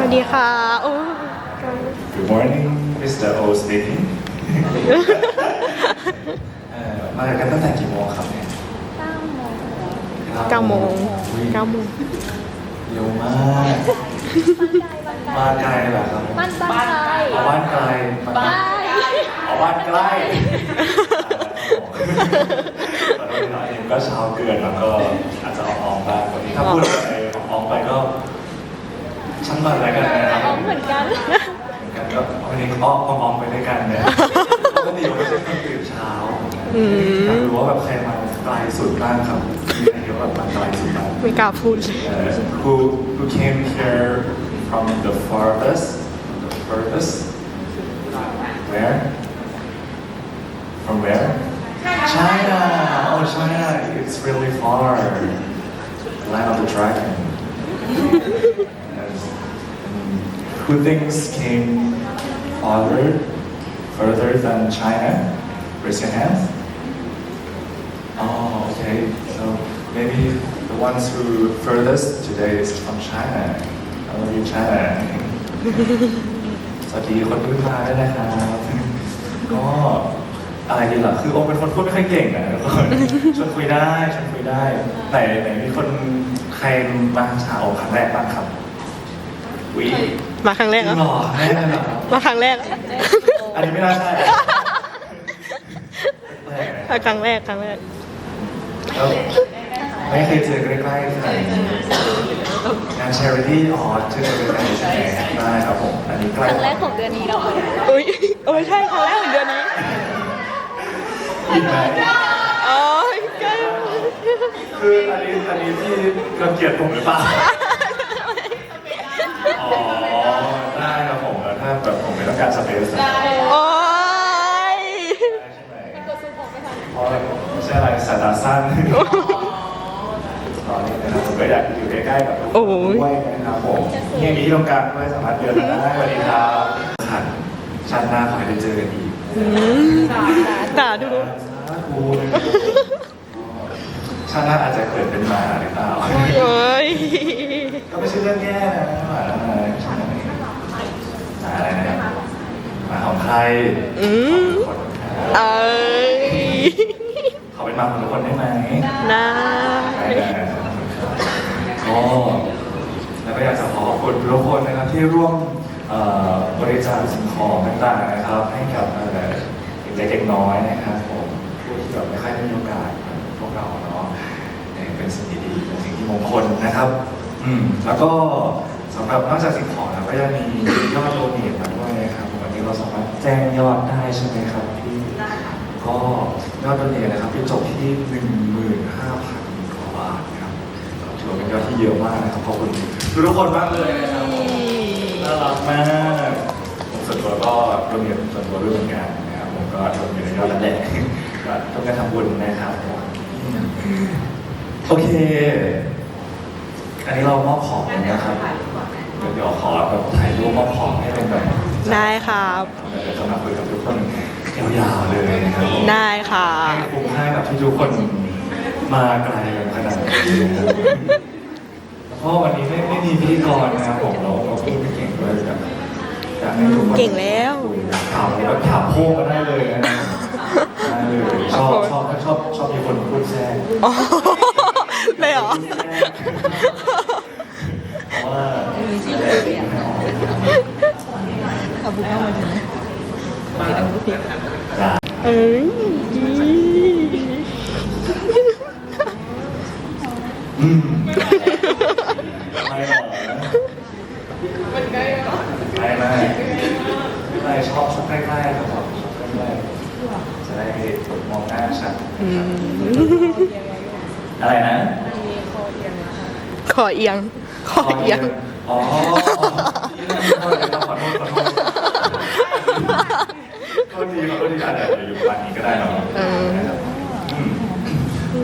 วัสดีค่ะ โอ้ Good morning Mr. O speaking เอ่อมากันตั้งแต่กี่โมงครับเนี่ยเก้าโมงอุ๊ยเก้าโมงเร็วมากบ้านไกลเหรอครับบ้านบ้านใครเอาบ้านไกลบ้านเอาบ้านใกล้ตอนนี้เราเองก็เช้าเกินแล้วก็อาจจะออกออกบ้างวันนี้ถ้าพูดอะไรออกออกไปก็ ช่างมันแล้วกันนะครับอ๋อเหมือนกันเหมือนกันก็วันนี้ก็ออกออกไปด้วยกันเนี่ยปกติเราไม่ใช่คนตื่นเช้าอืม อยากรู้ว่าแบบใครมาไกลสุดบ้างครับมีใครเยอะแบบมาไกลสุดบ้าง ไม่กล้าพูดเลย Uh, who who came here from the farthest the furthest where from where China oh China it's really far land of the dragon Yes. And who thinks came farther further than China raise your hands Oh, okay. So maybe the ones who furthest today is from China. I love you, China. สวัสดีคนเพิ่งมาด้วยนะครับก็อะไรดีล่ะคือโอมเป็นคนพูดไม่ค่อยเก่งนะทุกคนชวนคุยได้ชวนคุยได้ไหนไหนมีคนใครมาชาโอครั้งแรกบ้างครับวิ มาครั้งแรกจริเหรองเหรอแน่เลยเหรอครับมาครั้งแรกอันนี้ไม่น่าใช่มาครั้งแรกครั้งแรกแล้วไม่เคยเจอใกล้ๆขนาดนี้งาน charity อ๋อเจอใกล้ๆใช่ไหมได้ครับผมอันนี้ใกคล้รั้งแรกของเดือนนี้เราอุ้ยโอ้ยใช่ครั้งแรกของเดือนนี้อีกไหมอ๋อใกล้คืออันนี้อันนี้ที่รังเกียจผมหรือเปล่า แบบผมไม่ต้องการสเปซได้โอ้ยใช่ไหมเพราะไม่ใช่อะไรสายตาสั้นตอนนี้นะครับผมก็อยากอยู่ใกล้ๆกับทุกคนด้วยนะครับผมยังมีที่ต้องการด้วยสามารถเดินมาได้สวัสดีครับขันชาติหน้าขอให้ได้เจอกันอีกอืมตาดูสาธุชาติหน้าอาจจะเกิดเป็นหมาหรือเปล่าโอ้ยก็ไม่ใช่เรื่องแย่นะหมาอะไรใช่ไหมหมาอะไรนะครับหมา ของใครอืมคนเอ้ยเขาเป็นหมาของทุกคนได้ไหมน่าได้ได้ก็แล้วก็อยากจะขอขอบคุณทุกคนนะครับที่ร่วมเอ่อบริจาคสิ่งของต่างๆนะครับ ให้กับเอ่อเด็กเล็กเด็กน้อยนะครับผมผู้ที่แบบไม่ค่อยได้มีโอกาสเหมือนพวกเราเนาะเนี่ยเป็นสิ่งดีๆเป็นสิ่งที่มงคลนะครับ อืมแล้วก็สำหรับนอกจากสิ่งของแล้วก็ยังมียอดโดเนทมาด้วย จ้งยอดได้ใช่ไหมครับพี่ก็ยอดโดเนทนะครับที่จบที่หนึ่งหมื่นห้าพันกว่าบาทนะครับก็ถือว่าเป็นยอดที่เยอะมากนะครับขอบคุณทุกคนมากเลยนะครับน่ารักมากผมส่วนตัวก็โดเนทส่วนตัวด้วยเหมือนกันนะครับผมก็โดเนทในยอดนั้นแหละก็ต้องการทำบุญนะครับผมโอเค อันนี้เรามอบของกันนะครับเดี๋ยวเดี๋ยวขอแบบถ่ายรูปมอบของให้เป็นแบบ ได้ครับเดี๋ยวจะมาคุยกับทุกคนยาวๆเลยนะครับผมได้ค่ะ ให้คุ้มค่ากับที่ทุกคนมาไกลกันขนาดนี้นะครับเพราะวันนี้ไม่ไม่มีพิธีกรนะครับผมเราเราพูดไม่เก่งด้วยแบบอยากให้ทุกคนเก่งแล้ว ถามแล้วถามโพกก็ได้เลยนะได้เลยชอบชอบชอบชอบมีคนพูดแทรก อ๋อเลยเหรอ เพราะว่าเอาบุกเข้ามาถึงเอ้ยอืมไม่หรอกมันใกล้ก่อนไม่ไม่ไม่ชอบชอบใกล้ๆครับชอบชอบใกล้ๆจะได้มองหน้าชัดอืมอะไรนะขอเอียงขอเอียงอ๋อ โทษทีขอโทษทีอาจจะอยู่ประมาณนี้ก็ได้เนาะเออนะครับอืม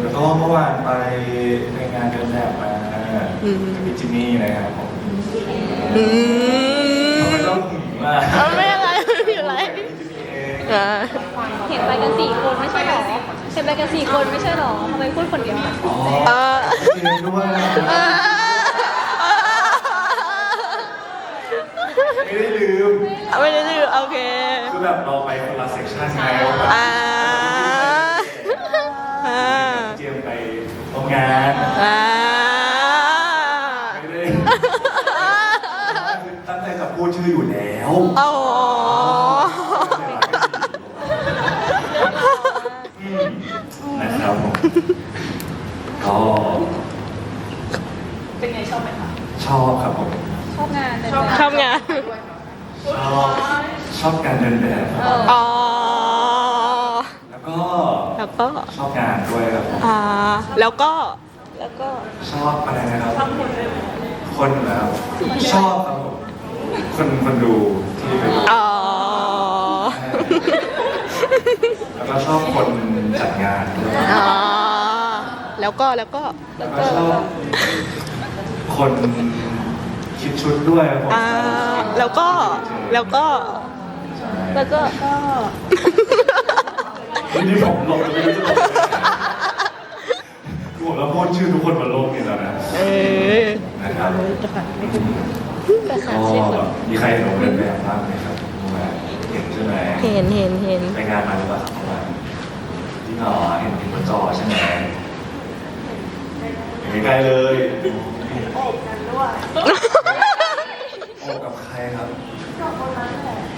แล้วก็เมื่อวานไปในงานเดินแบบมาอืมกับพี่จิมมี่นะครับผมอืทำไมมต้องหึงมากเอาไม่อะไรไม่มีอะไรพี่จิมมี่เองอ่าเห็นไปกันสี่คนไม่ใช่หรอเห็นไปกันสี่คนไม่ใช่หรอทำไมพูดคนเดียวอ๋อเออเองด้วย ไม่ได้ลืมไม่ได้ลืมโอเค คือแบบเราไปคนละเซสชันไงอ่า อ่าเจียมไปทำงานอ่าไม่ได้ตั้งใจจะพูดชื่ออยู่แล้วอ๋ออืมนะครับผมก็เป็นไงชอบไหมคะ ชอบครับผม ชอบงานแต่ชอบงาน ชอบชอบการเดินแบบครับอ๋อ แล้วก็แล้วก็ชอบงานด้วยครับผมอ่าแล้วก็ แล้วก็ ชอบอะไรนะครับ คนนะครับชอบครับผมคนคนดูที่ไปดูอ๋อ แล้วก็ชอบคนจัดงานด้วยอ๋อ แล้วก็แล้วก็ แล้วก็ชอบคน คิดชุดด้วยครับผมอ่าแล้วก็แล้วก็ใช่แล้วก็ก็วันนี้ผมหลบไม่รู้จะหลบยังไงผมแล้วพูดชื่อทุกคนบนโลกนี้แล้วนะเออนะครับแต่ขาก็ชื่อคนมีใครเห็นผมเดินแบบบ้างไหมครับเมื่อวานเห็นใช่ไหมเห็นเห็นเห็นไปงานมาหรือเปล่าครับเมื่อวานที่หนอเห็นเห็นบนจอใช่ไหมเห็นใกล้ๆเลย โอ้กับใครครับ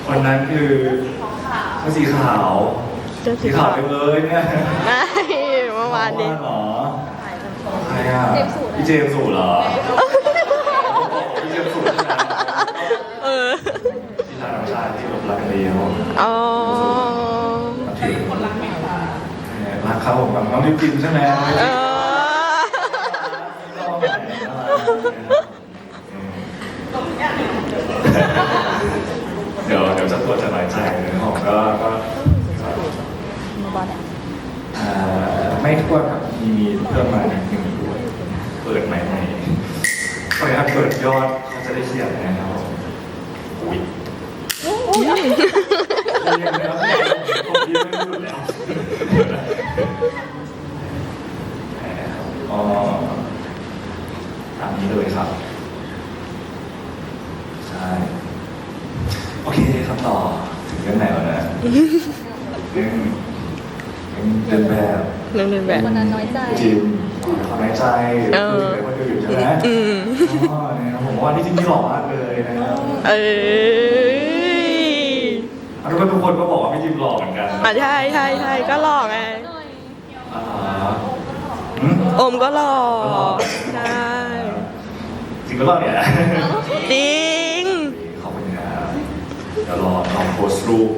คนนั้นคือเสื้อสีขาวเสื้อสีสีขาขาววไปเลยเนี่ยไม่เมื่อวานนี้เหรอใครอะพี่เจมส์สูเหรอพี่เจมส์สูใช่ไหมเออที่ทางธรรมชาติที่แบบรักกันดีครับผมอ๋อถึงรักเขาผมกับน้องนิวกินใช่ไหม เออ เดี๋ยวเดี๋ยวเจะ ตัวจะน้อยใจเลยผมก็ก็ไม่ทั่วครับมีมีเพิ่มมาหนึ่งหนึ่งด้วยเปิดใหม่ใหม่พยายามเปิดยอดเขาจะได้เขียนนะครับผมอุ้ยยังไม่รับผมยังไม่รู้แล้วอ๋อตามนี้เลยครับ ใช่ โอเคครับ ต่อถึงเรื่องไหนแล้วนะเรื่องเรื่องเดินแบบนึกนึกแบบวันนั้นน้อยใจจิมความน้อยใจเออคุยกับคนอื่นใช่ไหมอืมอ๋อนะครับผมว่านี่จริงๆหล่อมากเลยนะครับเออแล้วก็ทุกคนก็บอกว่าพี่จิมหล่อเหมือนกันอะใช่ใช่ใช่ก็หลอกไงอ่าหืมโอมก็หลอกใช่จริงหรือเปล่าเนี่ยจริงขอบคุณครับ เดี๋ยวรอลองโพสต์รูป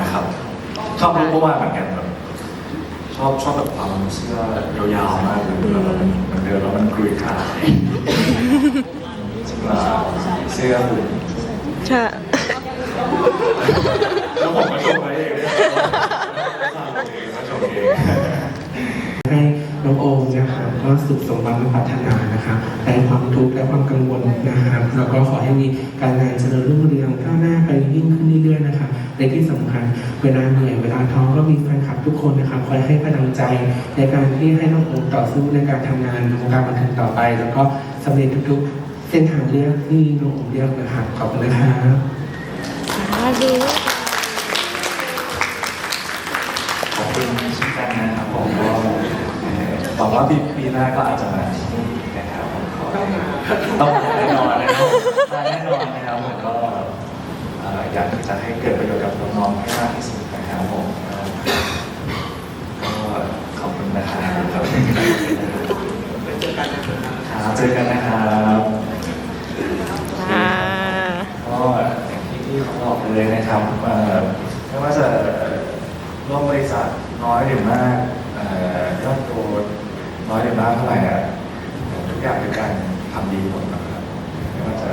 นะครับชอบรูปเมื่อวานเหมือนกันแบบชอบชอบแบบความเสื้อยาวๆมากเลยแล้วมันมันเดินแล้วมันกรุยกรายจริงเหรอเสื้อหุ่นใช่แล้วผมก็ชมไปเองเนี่ยก็ชมเองให้น้องโอมนะครับก็สุขสมบัติและพัฒนานะครับใน ความทุกข์และความกังวลนะครับแล้วก็ขอให้มีการงานเจริญรุ่งเรืองก้าวหน้าไปยิ่งขึ้นเรื่อยๆนะครับในที่สำคัญเวลาเหนื่อยเวลาท้อก็มีแฟนคลับทุกคนนะครับคอยให้กำลังใจในการที่ให้น้องโอมต่อสู้ในการทำงานในวงการบันเทิงต่อไป แล้วก็สำเร็จทุกๆ เส้นทางเลือกที่น้องโอมเลือกนะครับขอบคุณนะครับขอบคุณเช่นกันนะครับผมก็เอ่อหวังว่าปีปีหน้าก็อาจจะมาที่นี่นะครับผมขอ ต้องมาแน่นอนนะครับมาแน่นอนนะครับผมก็เอ่ออยากที่จะให้เกิดประโยชน์กับน้องๆให้มากที่สุดนะครับผมก็ขอบคุณนะครับครับเจอกันนะครับกันนะครับอ่าก็อย่างที่พี่เขาบอกเลยนะครับเอ่อไม่ว่าจะร่วมบริษัทน้อยหรือมากเอ่อยอดตัวน้อยหรือมากเท่าไหร่อะทุกอย่างเป็นการ ทำดีหมดนะครับไม่ว่าจะ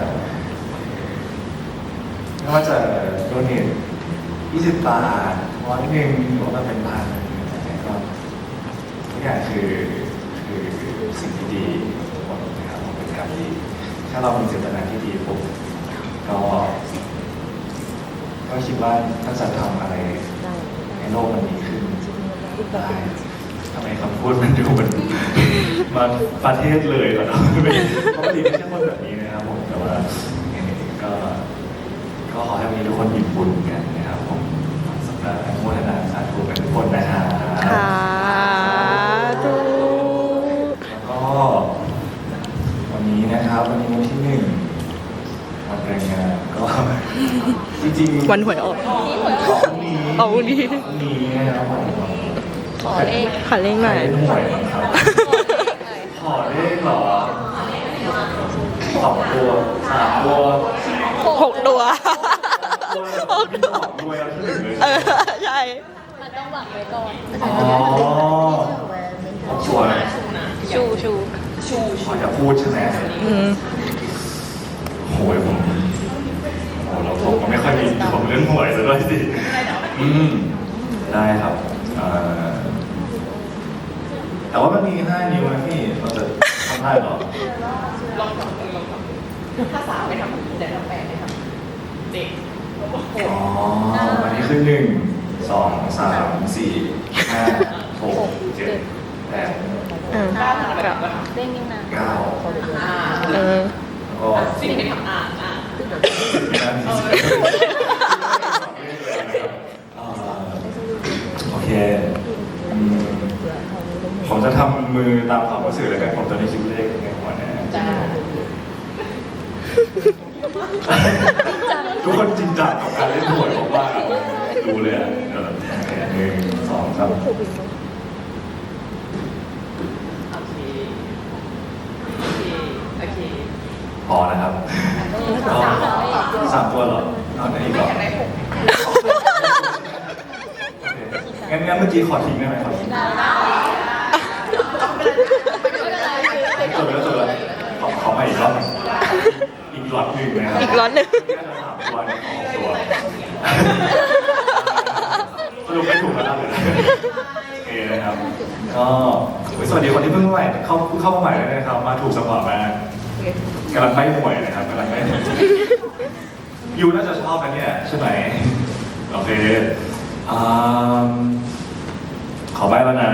ไม่ว่าจะโดเนท20บาทร้อยหนึ่งหรือว่าเป็นพันอะไรก็ทุกอย่างคือคือสิ่งที่ดีหมดนะครับเป็นการที่ถ้าเรามีเจตนาที่ดีปุ๊บก็ก็คิดว่าถ้าจะทำอะไรในโลกมันดีขึ้นได้ทำไมคำพูดมันดูเหมือนมาประเทศเลยเหรอเนาะปกติไม่ใช่คนแบบนี้นะครับผมแต่ว่าเอ่อก็บุญกันนะครับผมสำหรับอนุโมทนาสาธุกันทุกคนนะครับสาธุแล้วก็ วันนี้นะครับวันนี้วันที่หนึ่งวันแรงงานก็จริงๆวันหวยออกพรุ่งนี้เอาพรุ่งนี้พรุ่งนี้นะครับผม ขอเลขขอเลขหน่อยใครเป็นหวยบ้างครับขอเลขเหรอสองตัวสามตัวหกตัวหกตัวสองตัวเอาที่หนึ่งเลยเออใช่ มันต้องหวังไว้ก่อนอ๋อหกตัวชูชูขออย่าพูดใช่ไหมอืมโหยผมโหเราผมก็ไม่ค่อยมีผมเรื่องหวยซะด้วยสิอืมได้ครับเอ่อแต่ ว่ามันมีห้านิ้วนะพี่เราจะทำได้เหรอถ้าสามไม่ทำเดี๋ยวทำแปดไม่ทำเด็กอ๋ออันนี้คือหนึ่งสองสามสี่ห้าหกเจ็ดแปดเออเล่นนิ้วนางเก้าอ่าเออสิ่งที่ทำอ่านอ่าน อ่าโอเคอืม ผมจะทำมือตามความรู้สึกแล้วกันผมจะไม่คิดเลขในหัวนะจ้าทุกคนจริงจังกับการเล่นหวยผมว่าดูเลยอะเออหนึ่งสองสามโอเคโอเคโอเคพอนะครับก็สามตัวเหรอเอาไหนอีกเหรออยากได้หกโอเคงั้นงั้นเมื่อกี้ขอทิ้งได้ไหมครับจบแล้วจบแล้วขอ ขอมาอีกรอบหนึ่งอีกหลอดหนึ่งนะครับอีกร้อนหนึ่งน่าจะสามตัวเนี่ยของตัวสรุปไม่ถูกแล้วนะเลยโอเคนะครับ ก็สวัสดีคนที่เพิ่งใหม่เข้าเข้ามาใหม่เลยนะครับ มาถูกจังหวะมากกำลังไม่ห่วยนะครับกำลังไม่ห่วยยูน่าจะชอบกันเนี่ยใช่ไหมโอเคอ่าขอใบแล้วนะ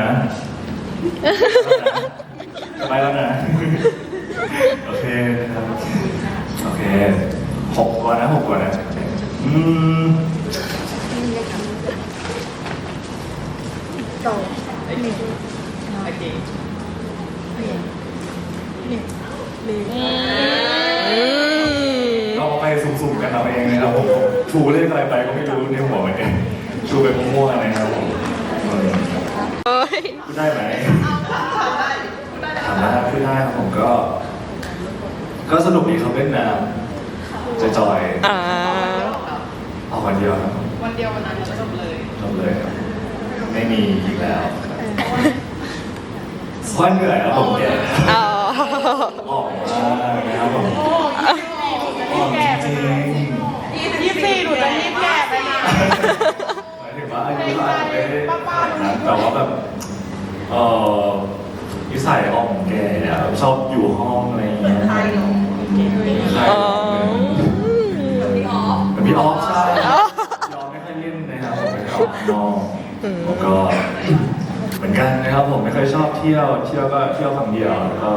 ใบแล้วนะ โอเคนะครับ โอเคหกตัวนะหกตัวนะ อืมโอเคอืมเราไปสุ่มๆกันเอาเองนะครับผมชูเลขอะไรไปก็ไม่รู้ในหัวเหมือนกันชูไปมั่วๆนะครับผมเอ้ยได้ไหมถามได้พูดได้ครับผมก็ ก็สนุกดีครับเล่นน้ำจอยอ่าๆเอาวันเดียวครับวันเดียววันนั้นจบเลยจบเลยครับไม่มีอีกแล้วเพราะเหนื่อยแล้วผมแก่อ๋อออกมานะครับผมออกจริงยี่สิบสี่หนูจะยี่สิบแปดไปนะหมายถึงว่าอายุอาจจะไม่ได้ขนาดนั้นแต่ว่าแบบเออ นิสัยออกแก่อะชอบอยู่ห้องอะไรอย่างเงี้ยใช่เหรอใช่อ๋อพี่ออฟแต่พี่ออฟใช่พี่ออฟไม่ค่อยเล่นนะครับผมไม่ค่อยออกข้างนอกแล้วก็เหมือนกันนะครับผมไม่ค่อยชอบเที่ยวเที่ยวก็เที่ยวครั้งเดียวแล้วก็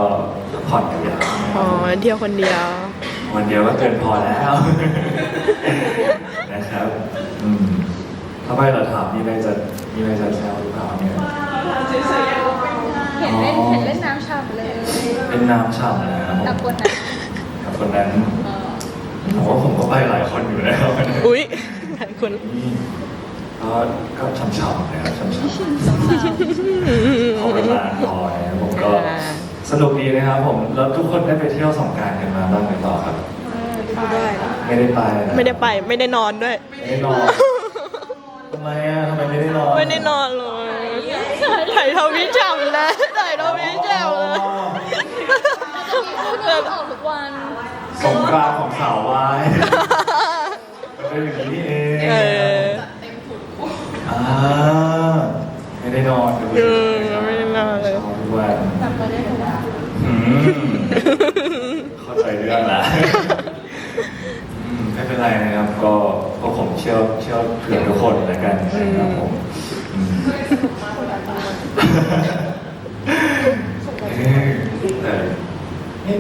พักผ่อนกันยาวอ๋อเที่ยวคนเดียว วันเดียวก็เกินพอแล้วนะครับอืมถ้าไม่เราถามมีอะไรจะมีอะไรจะแซวหรือเปล่าเนี่ยเห็น เป็นน้ำฉ่ำนะครับกับคนนั้นกับคนนั้นผมว่าผมก็ไปหลายคนอยู่แล้วอุ๊ยหลายคนนี่ก็ก็ช่ำๆนะครับช่ำๆขอเวลาพอนะครับผมก็สนุกดีนะครับผมแล้วทุกคนได้ไปเที่ยวสงกรารกันมาบ้างหรือเปล่าครับไม่ได้ไปนะไม่ได้ไปไม่ได้นอนด้วยไม่ได้นอนทำไมอะทำไมไม่ได้นอนไม่ได้นอนเลยถ่ายทวิตฉ่ำนะถ่ายทวิตแจ๋วเลย เดินออกทุกวัน สงกรานต์ของสาววายมันเป็นอย่างนี้นี่เองเออ อ่าไม่ได้นอนเลยเออไม่ได้นอนเลย ช้าทุกวันอืมเข้าใจเรื่องละอืมไม่เป็นไรนะครับ ก็ก็ผมเชื่อเชื่อเผื่อทุกคนแล้วกันนะครับผมอืมเอ้ยแต่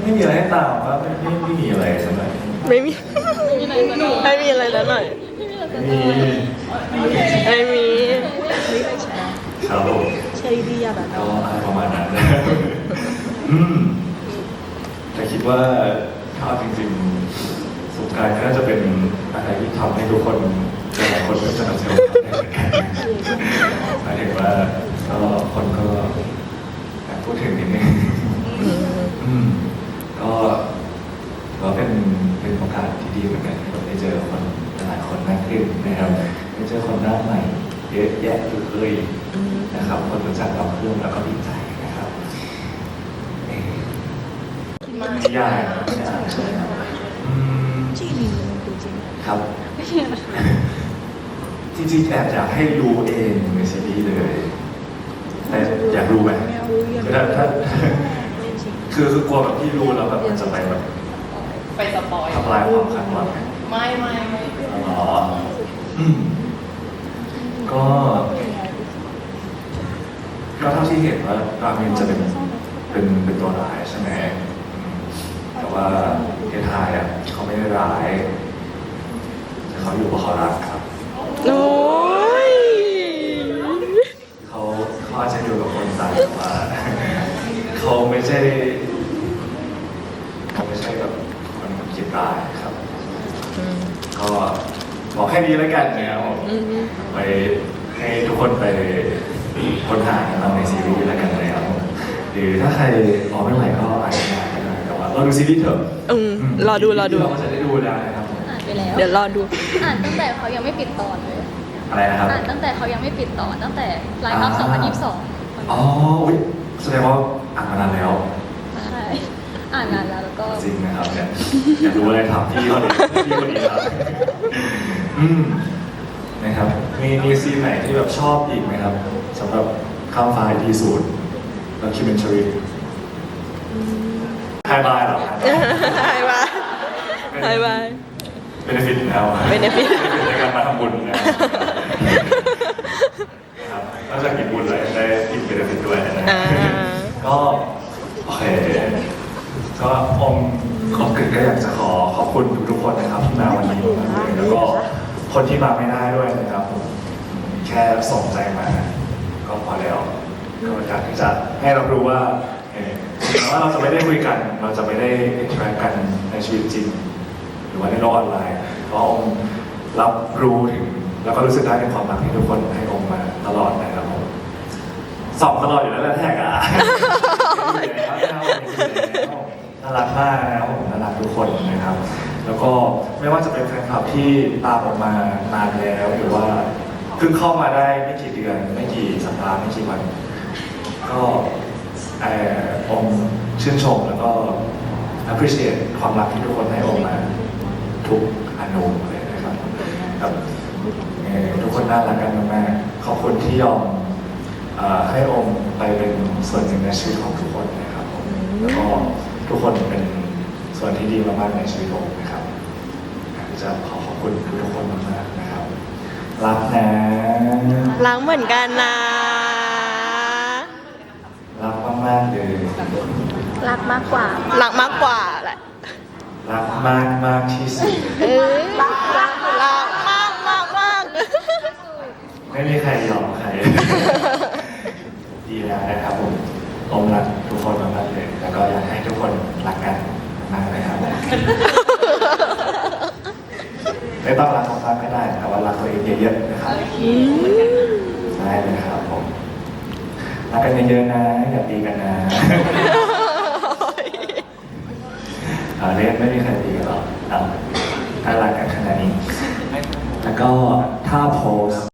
ไม่ไม่มีอะไรให้ตามครับไม่ไม่ไม่มีอะไรสักหน่อยไม่มีไม่มีอะไรสนุกไม่มีอะไรแล้วหน่อยไม่มีอะไรมีไม่มีครับผมใช่ดีอะแบบก็อะไรประมาณนั้นนะอืมแต่คิดว่าถ้าเอาจริงๆสงกรารน่าจะเป็นอะไรที่ทำให้ทุกคนหลายๆคนก็จะมาเซลล์ได้เหมือนกันหมายถึงว่าก็คนก็อยากพูดถึงนิดนึงอืม ก็ก็เป็นเป็นโอกาสที่ดีเหมือนกันที่เราได้เจอคนหลายคนมากขึ้นนะครับได้เจอคนหน้าใหม่เยอะแยะเลยนะครับคนรู้จักเราเพิ่มแล้วก็ดีใจนะครับเอ่อนิยายนิยายอืมจริงจริงครับจริงๆแอบอยากให้ดูเองในซีรีส์เลย แต่อยากรู้ไหมคือถ้าถ้า คือคือกลัวแบบที่รู้แล้วแบบมันจะไปแบบไปสปอยทำลายความคาดหวังไม่ไม่ไม่อ๋ออืมก็ ก็เท่าที่เห็นว่ารามินจะเป็นเป็นเป็นตัวร้ายใช่ไหมอืมแต่ว่าเททายอะเขาไม่ได้ร้ายแต่เขาอยู่เพราะเขารัก ซีรีส์เถอะอืมรอดูรอดู เราก็จะได้ดูแล้วนะครับผมอ่านไปแล้วเดี๋ยวรอดู อ่านตั้งแต่เขายังไม่ปิดตอนเลย อะไรนะครับ อ่านตั้งแต่เขายังไม่ปิดตอนตั้งแต่ไลน์อัพอ่า 2022อ๋ออุ๊ยแสดงว่าอ่านมานานแล้วใช่อ่านนานแล้วแล้วก็จริงนะครับเนี่ยอยากรู้อะไรถามพี่เขาดิพี่คนนี้ครับอืมนะครับมีมีซีนไหนที่แบบชอบอีกไหมครับสำหรับข้ามฟ้า EP ศูนย์แล้วคิมเบนชรี ไฮบายเหรอบายบายบายบายเป็นฟิตแล้ว Benefit ในการมาทำบุญนะครับนอกจากกินบุญแล้วยังได้กินเบนฟิตด้วยนะอ่าก็โอเคก็อมขอบคุณก็อยากจะขอขอบคุณทุกๆคนนะครับที่มาวันนี้มากเลยแล้วก็คนที่มาไม่ได้ด้วยนะครับผมแค่ส่งใจมา ก็พอแล้วก็อยากที่จะให้เรารู้ว่าเอ่อถึง แม้ว่าเราจะไม่ได้คุยกัน เราจะไม่ได้อินทรากันในชีวิตจริง หรือว่าในโลกออนไลน์ก็อมรับรู้ถึงแล้วก็รู้สึกได้ในความรักที่ทุกคนให้อมมาตลอดนะครับผมสอบตลอดอยู่แล้วแหละแท็กอะน่ารักมากนะครับผมน่ารักทุกคนนะครับ แล้วก็ไม่ว่าจะเป็นแฟนคลับที่ตามออกมานานแล้วหรือว่าเพิ่งเข้ามาได้ไม่กี่เดือน ไม่กี่สัปดาห์ไม่กี่วัน ก็ เอ่อผมชื่นชมแล้วก็ appreciate ความรักที่ทุกคนให้ออกมาทุกอนุเลยนะครับแบบทุกคนน่ารักกันมากๆขอบคุณที่ยอมให้องค์ไปเป็นส่วนหนึ่งในชีวิตของทุกคนนะครับแล้วก็ทุกคนเป็นส่วนที่ดีมากๆในชีวิตผมนะครับอยากจะขอขอบคุณทุกคนมากๆนะครับรักนะล้างเหมือนกันนะ มากๆเลยรักมากกว่ารักมากกว่าแหละรักมากมากที่สุด เอ้ยรักรักรักมากมากมากไม่มีใครยอมใคร ดีแล้วนะครับผมผมรักทุกคนมากๆเลย แล้วก็อยากให้ทุกคนรักกันมากเลยครับไม่ต้องรักของรักก็ได้แต่ว่ารักตัวเองเยอะๆนะครับได้เลยครับผม รักกันเยอะๆนะอย่าตีกันนะเอ่อเล่นไม่มีใครตีกันหรอกเอาถ้ารักกันขนาดนี้ แล้วก็ถ้าโพส